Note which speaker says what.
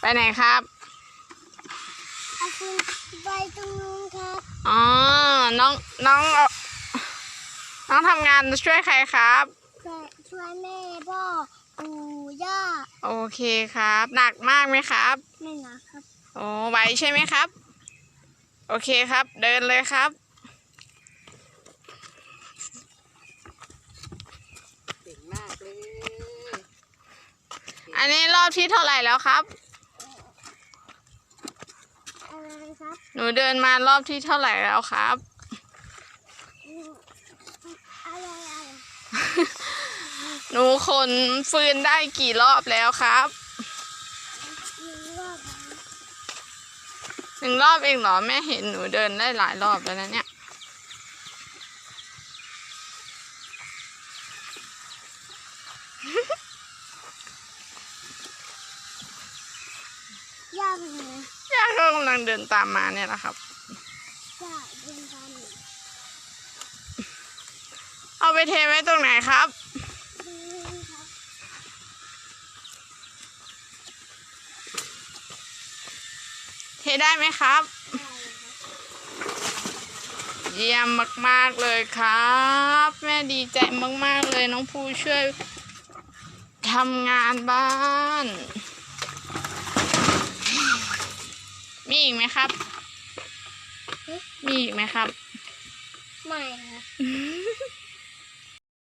Speaker 1: ไปไหนครับ
Speaker 2: เอาคุณไปตรงนู้นครับ
Speaker 1: อ๋อ น้องน้องเอาน้องทำงานช่วยใครครับ
Speaker 2: ช่วยช่วยแม่พ่อปู่ย่า
Speaker 1: โอเคครับ หนักมากไหมครับ
Speaker 2: ไม่นะครับ
Speaker 1: โอ้ไหวใช่ไหมครับ โอเคครับ เดินเลยครับ
Speaker 3: เก่งมากเลย
Speaker 1: อันนี้รอบที่เท่าไหร่แล้วครับ
Speaker 2: อะไรครับ
Speaker 1: หนูเดินมารอบที่เท่าไหร่แล้วครับ
Speaker 2: อะไรอะไร
Speaker 1: หนูขนฟืนได้กี่รอบแล้วครับ
Speaker 2: หนึ่งรอบนะ
Speaker 1: หนึ่งรอบเองเหรอ แม่เห็นหนูเดินได้หลายรอบแล้วนะเนี่ย
Speaker 2: ยากไหม
Speaker 1: ย่า ก็กำลังเดินตามมาเนี่ยแหละครับ
Speaker 2: เอา
Speaker 1: ไปเทไว้ตรงไหนครับ เทได้ไหมครับ
Speaker 2: เยครับ
Speaker 1: เยี่ยมมาก ๆ เลยครับ แม่ดีใจมาก ๆ เลยน้องภูช่วยทำงานบ้าน มีอีกไหมครับ มีอีกไหมครับ
Speaker 2: ไม่ครับ
Speaker 1: อืม